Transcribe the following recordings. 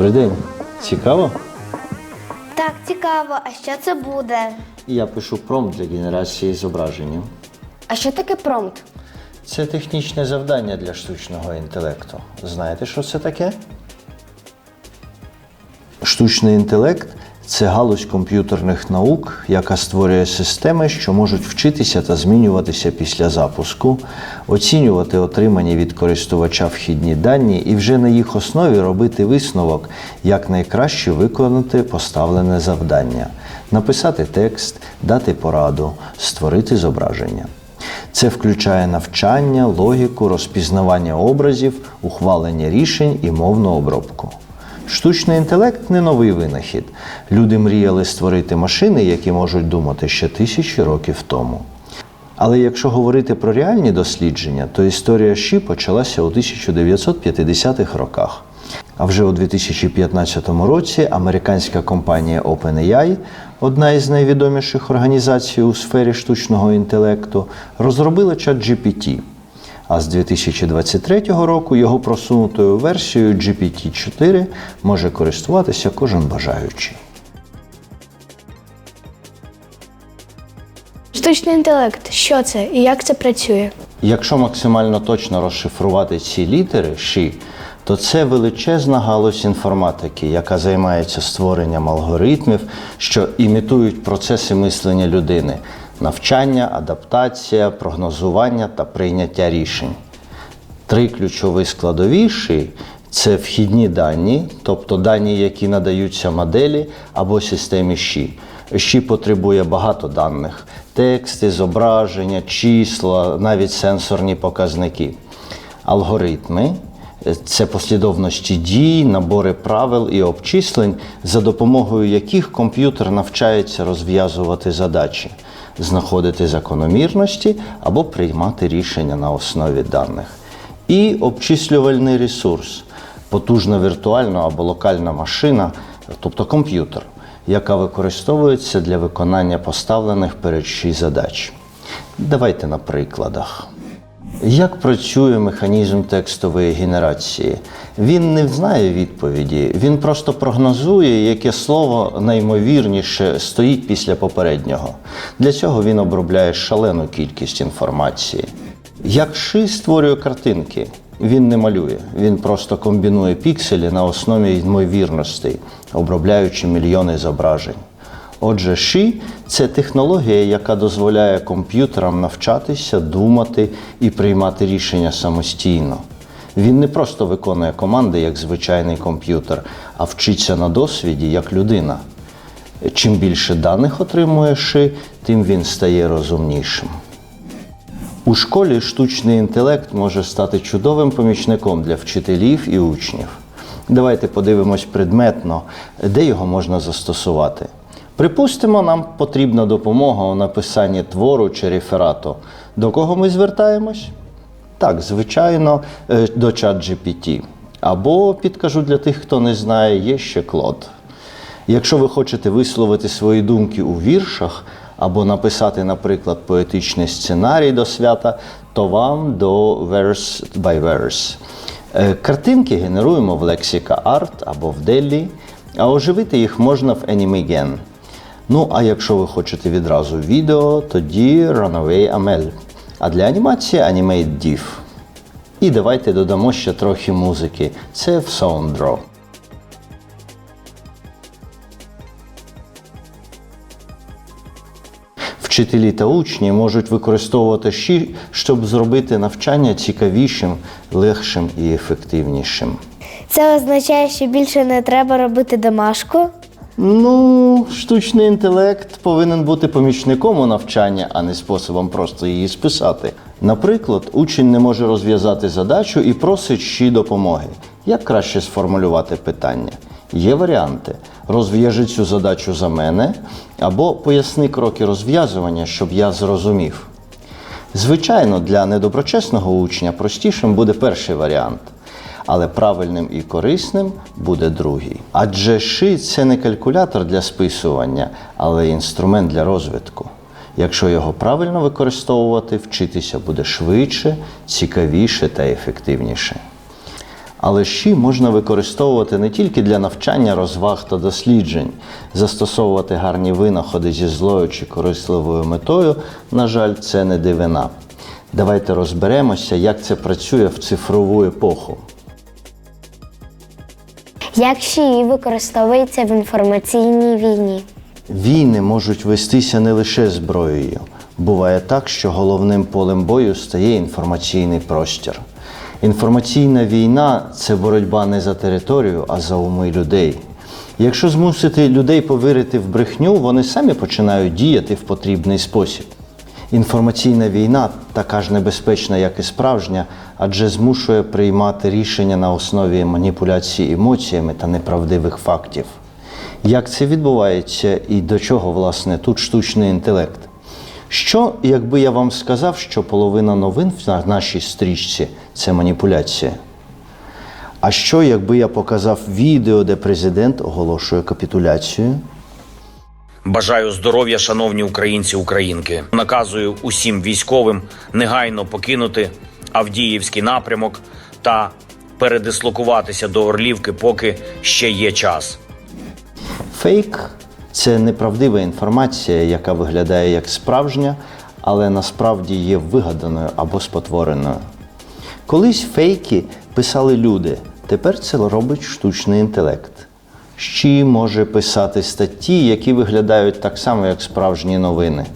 Добрий день. Цікаво? Так, цікаво, а що це буде? Я пишу промпт для генерації зображення. А що таке промпт? Це технічне завдання для штучного інтелекту. Знаєте, що це таке? Штучний інтелект це галузь комп'ютерних наук, яка створює системи, що можуть вчитися та змінюватися після запуску, оцінювати отримані від користувача вхідні дані і вже на їх основі робити висновок, як найкраще виконати поставлене завдання, написати текст, дати пораду, створити зображення. Це включає навчання, логіку, розпізнавання образів, ухвалення рішень і мовну обробку. Штучний інтелект не новий винахід. Люди мріяли створити машини, які можуть думати ще тисячі років тому. Але якщо говорити про реальні дослідження, то історія ЩІ почалася у 1950-х роках. А вже у 2015 році американська компанія OpenAI, одна із найвідоміших організацій у сфері штучного інтелекту, розробила ChatGPT. А з 2023 року його просунутою версією GPT-4 може користуватися кожен бажаючий. Штучний інтелект, що це і як це працює? Якщо максимально точно розшифрувати ці літери «ші», то це величезна галузь інформатики, яка займається створенням алгоритмів, що імітують процеси мислення людини: навчання, адаптація, прогнозування та прийняття рішень. Три ключові складові «ші» – це вхідні дані, тобто дані, які надаються моделі або системі «ші». «Ші» потребує багато даних: тексти, зображення, числа, навіть сенсорні показники. Алгоритми це послідовності дій, набори правил і обчислень, за допомогою яких комп'ютер навчається розв'язувати задачі, знаходити закономірності або приймати рішення на основі даних. І обчислювальний ресурс потужна віртуальна або локальна машина, тобто комп'ютер, яка використовується для виконання поставлених перед ші задач. Давайте на прикладах. Як працює механізм текстової генерації? Він не знає відповіді, він просто прогнозує, яке слово наймовірніше стоїть після попереднього. Для цього він обробляє шалену кількість інформації. Як Ши створює картинки, він не малює, він просто комбінує пікселі на основі ймовірностей, обробляючи мільйони зображень. Отже, Ші це технологія, яка дозволяє комп'ютерам навчатися, думати і приймати рішення самостійно. Він не просто виконує команди як звичайний комп'ютер, а вчиться на досвіді як людина. Чим більше даних отримує Ши, тим він стає розумнішим. У школі штучний інтелект може стати чудовим помічником для вчителів і учнів. Давайте подивимось предметно, де його можна застосувати. Припустимо, нам потрібна допомога у написанні твору чи реферату. До кого ми звертаємось? Так, звичайно, е, до ChatGPT. Або, підкажу для тих, хто не знає, є ще Клод. Якщо ви хочете висловити свої думки у віршах або написати, наприклад, поетичний сценарій до свята, то вам до Verse by Verse. Е, Картинки генеруємо в Lexica Art або в Delhi, а оживити їх можна в AnimeGen. Ну, а якщо ви хочете відразу відео, тоді Runaway ML. А для анімації Animate Div. І давайте додамо ще трохи музики. Це в SoundDraw. Вчителі та учні можуть використовувати щі, щоб зробити навчання цікавішим, легшим і ефективнішим. Це означає, що більше не треба робити домашку. Ну, штучний інтелект повинен бути помічником у навчання, а не способом просто її списати. Наприклад, учень не може розв'язати задачу і просить ще допомоги. Як краще сформулювати питання? Є варіанти: розв'яжи цю задачу за мене, або поясни кроки розв'язування, щоб я зрозумів. Звичайно, для недоброчесного учня простішим буде перший варіант, але правильним і корисним буде другий. Адже ши це не калькулятор для списування, але інструмент для розвитку. Якщо його правильно використовувати, вчитися буде швидше, цікавіше та ефективніше. Але щі можна використовувати не тільки для навчання, розваг та досліджень, застосовувати гарні винаходи зі злою чи корисливою метою, на жаль, це не дивина. Давайте розберемося, як це працює в цифрову епоху. Як шиї використовується в інформаційній війні? Війни можуть вестися не лише зброєю. Буває так, що головним полем бою стає інформаційний простір. Інформаційна війна це боротьба не за територію, а за уми людей. Якщо змусити людей повірити в брехню, вони самі починають діяти в потрібний спосіб. Інформаційна війна така ж небезпечна, як і справжня, адже змушує приймати рішення на основі маніпуляцій емоціями та неправдивих фактів. Як це відбувається і до чого, власне, тут штучний інтелект? Що, якби я вам сказав, що половина новин в нашій стрічці це маніпуляція? А що, якби я показав відео, де президент оголошує капітуляцію? Бажаю здоров'я, шановні українці українки. Наказую усім військовим негайно покинути Авдіївський напрямок та передислокуватися до Орлівки, поки ще є час. Фейк це неправдива інформація, яка виглядає як справжня, але насправді є вигаданою або спотвореною. Колись фейки писали люди, тепер це робить штучний інтелект. Щі може писати статті, які виглядають так само, як справжні новини.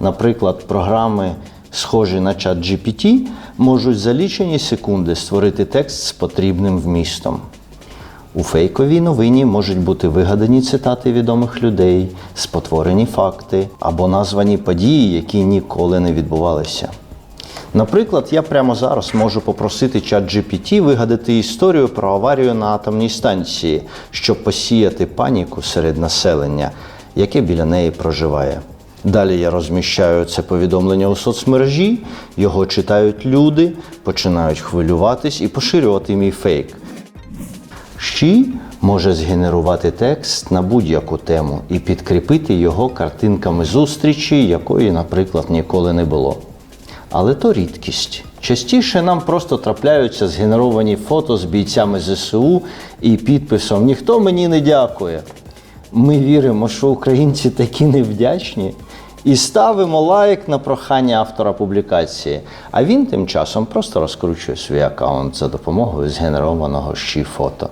Наприклад, програми, схожі на чат GPT, можуть за лічені секунди створити текст з потрібним вмістом. У фейковій новині можуть бути вигадані цитати відомих людей, спотворені факти або названі події, які ніколи не відбувалися. Наприклад, я прямо зараз можу попросити чат GPT вигадати історію про аварію на атомній станції, щоб посіяти паніку серед населення, яке біля неї проживає. Далі я розміщаю це повідомлення у соцмережі, його читають люди, починають хвилюватись і поширювати мій фейк. Щі може згенерувати текст на будь-яку тему і підкріпити його картинками зустрічі, якої, наприклад, ніколи не було. Але то рідкість. Частіше нам просто трапляються згенеровані фото з бійцями ЗСУ і підписом Ніхто мені не дякує. Ми віримо, що українці такі невдячні, і ставимо лайк на прохання автора публікації. А він тим часом просто розкручує свій аккаунт за допомогою згенерованого щі фото.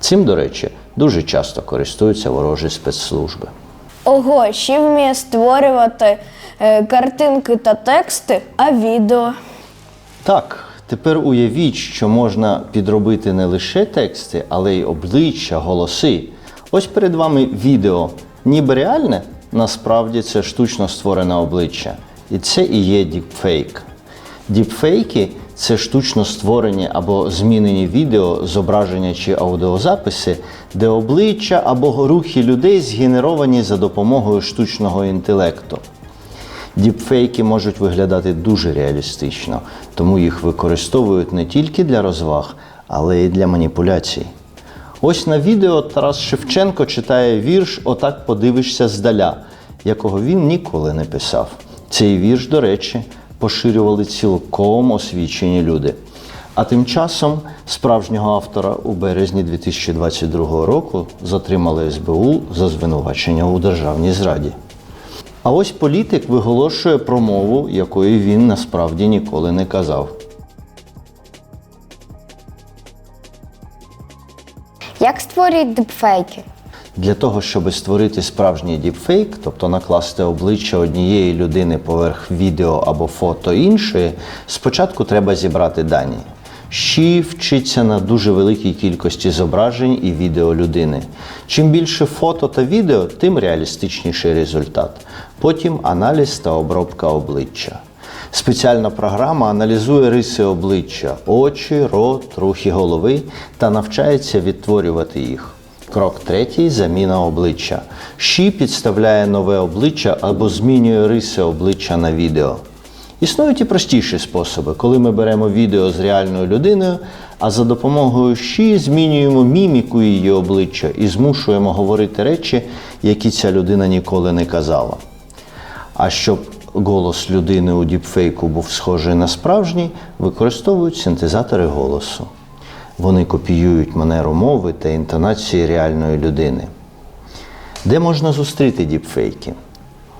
Цим, до речі, дуже часто користуються ворожі спецслужби. Ого, ще вміє створювати картинки та тексти, а відео. Так, тепер уявіть, що можна підробити не лише тексти, але й обличчя, голоси. Ось перед вами відео, ніби реальне, насправді це штучно створене обличчя. І це і є діпфейк. Діпфейки це штучно створені або змінені відео, зображення чи аудіозаписи, де обличчя або рухи людей згенеровані за допомогою штучного інтелекту. Діпфейки можуть виглядати дуже реалістично, тому їх використовують не тільки для розваг, але й для маніпуляцій. Ось на відео Тарас Шевченко читає вірш Отак подивишся здаля, якого він ніколи не писав. Цей вірш, до речі, поширювали цілком освічені люди. А тим часом справжнього автора у березні 2022 року затримали СБУ за звинувачення у державній зраді. А ось політик виголошує промову, якої він насправді ніколи не казав. Як створюють дипфейки? Для того, щоб створити справжній діпфейк, тобто накласти обличчя однієї людини поверх відео або фото іншої, спочатку треба зібрати дані. Щі вчиться на дуже великій кількості зображень і відео людини. Чим більше фото та відео, тим реалістичніший результат. Потім аналіз та обробка обличчя. Спеціальна програма аналізує риси обличчя, очі, рот, рухи голови та навчається відтворювати їх. Крок третій заміна обличчя. Щі підставляє нове обличчя або змінює риси обличчя на відео. Існують і простіші способи, коли ми беремо відео з реальною людиною, а за допомогою щі змінюємо міміку її обличчя і змушуємо говорити речі, які ця людина ніколи не казала. А щоб голос людини у діпфейку був схожий на справжній, використовують синтезатори голосу. Вони копіюють манеру мови та інтонації реальної людини. Де можна зустріти діпфейки?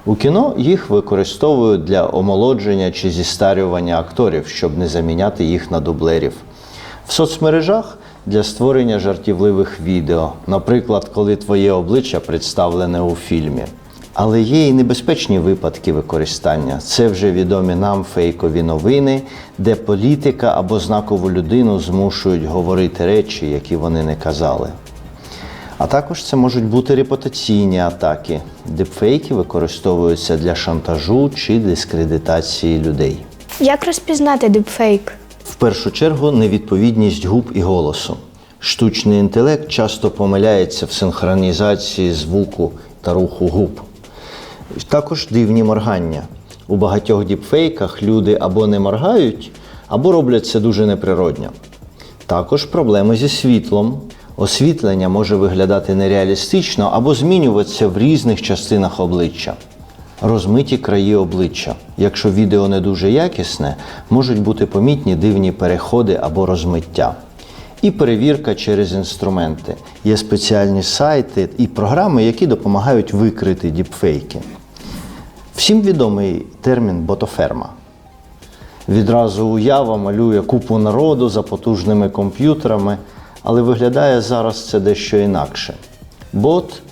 У кіно їх використовують для омолодження чи зістарювання акторів, щоб не заміняти їх на дублерів. В соцмережах для створення жартівливих відео, наприклад, коли твоє обличчя представлене у фільмі. Але є і небезпечні випадки використання. Це вже відомі нам фейкові новини, де політика або знакову людину змушують говорити речі, які вони не казали. А також це можуть бути репутаційні атаки. Дипфейки використовуються для шантажу чи дискредитації людей. Як розпізнати дипфейк? В першу чергу невідповідність губ і голосу. Штучний інтелект часто помиляється в синхронізації звуку та руху губ. Також дивні моргання. У багатьох діпфейках люди або не моргають, або роблять це дуже неприродньо. Також проблеми зі світлом. Освітлення може виглядати нереалістично або змінюватися в різних частинах обличчя. Розмиті краї обличчя. Якщо відео не дуже якісне, можуть бути помітні дивні переходи або розмиття. І перевірка через інструменти. Є спеціальні сайти і програми, які допомагають викрити діпфейки. Всім відомий термін ботоферма. Відразу уява малює купу народу за потужними комп'ютерами, але виглядає зараз це дещо інакше. Бот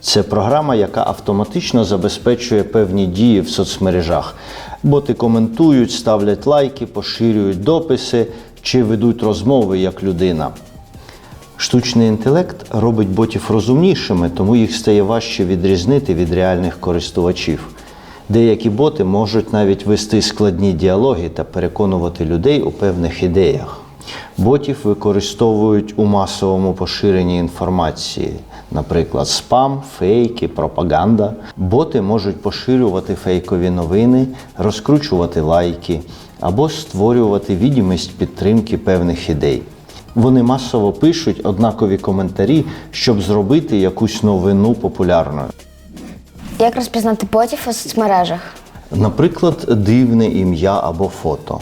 це програма, яка автоматично забезпечує певні дії в соцмережах. Боти коментують, ставлять лайки, поширюють дописи чи ведуть розмови як людина. Штучний інтелект робить ботів розумнішими, тому їх стає важче відрізнити від реальних користувачів. Деякі боти можуть навіть вести складні діалоги та переконувати людей у певних ідеях. Ботів використовують у масовому поширенні інформації, наприклад, спам, фейки, пропаганда. Боти можуть поширювати фейкові новини, розкручувати лайки або створювати відомість підтримки певних ідей. Вони масово пишуть однакові коментарі, щоб зробити якусь новину популярною. Як розпізнати ботів у соцмережах? Наприклад, дивне ім'я або фото.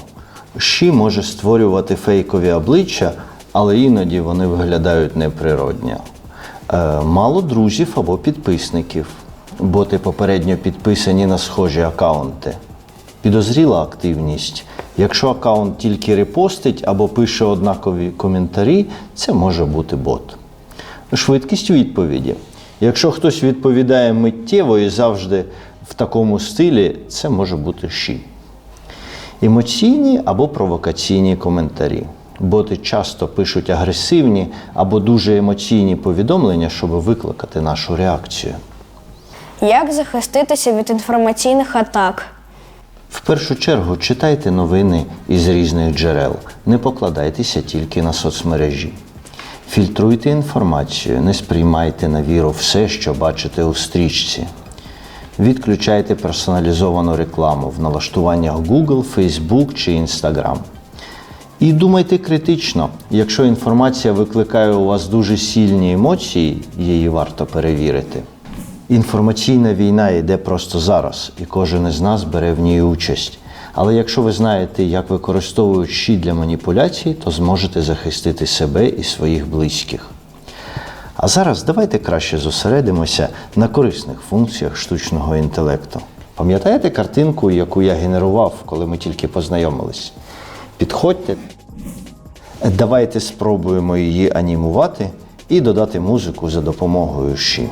Ші може створювати фейкові обличчя, але іноді вони виглядають неприродньо. Е, мало друзів або підписників. Боти попередньо підписані на схожі акаунти. Підозріла активність. Якщо акаунт тільки репостить або пише однакові коментарі, це може бути бот. Швидкість відповіді. Якщо хтось відповідає миттєво і завжди в такому стилі, це може бути ші. Емоційні або провокаційні коментарі. Боти часто пишуть агресивні або дуже емоційні повідомлення, щоб викликати нашу реакцію. Як захиститися від інформаційних атак? В першу чергу читайте новини із різних джерел, не покладайтеся тільки на соцмережі. Фільтруйте інформацію, не сприймайте на віру все, що бачите у стрічці. Відключайте персоналізовану рекламу в налаштуваннях Google, Facebook чи Instagram. І думайте критично, якщо інформація викликає у вас дуже сильні емоції, її варто перевірити. Інформаційна війна йде просто зараз, і кожен із нас бере в ній участь. Але якщо ви знаєте, як використовують щит для маніпуляцій, то зможете захистити себе і своїх близьких. А зараз давайте краще зосередимося на корисних функціях штучного інтелекту. Пам'ятаєте картинку, яку я генерував, коли ми тільки познайомились? Підходьте, давайте спробуємо її анімувати і додати музику за допомогою щі.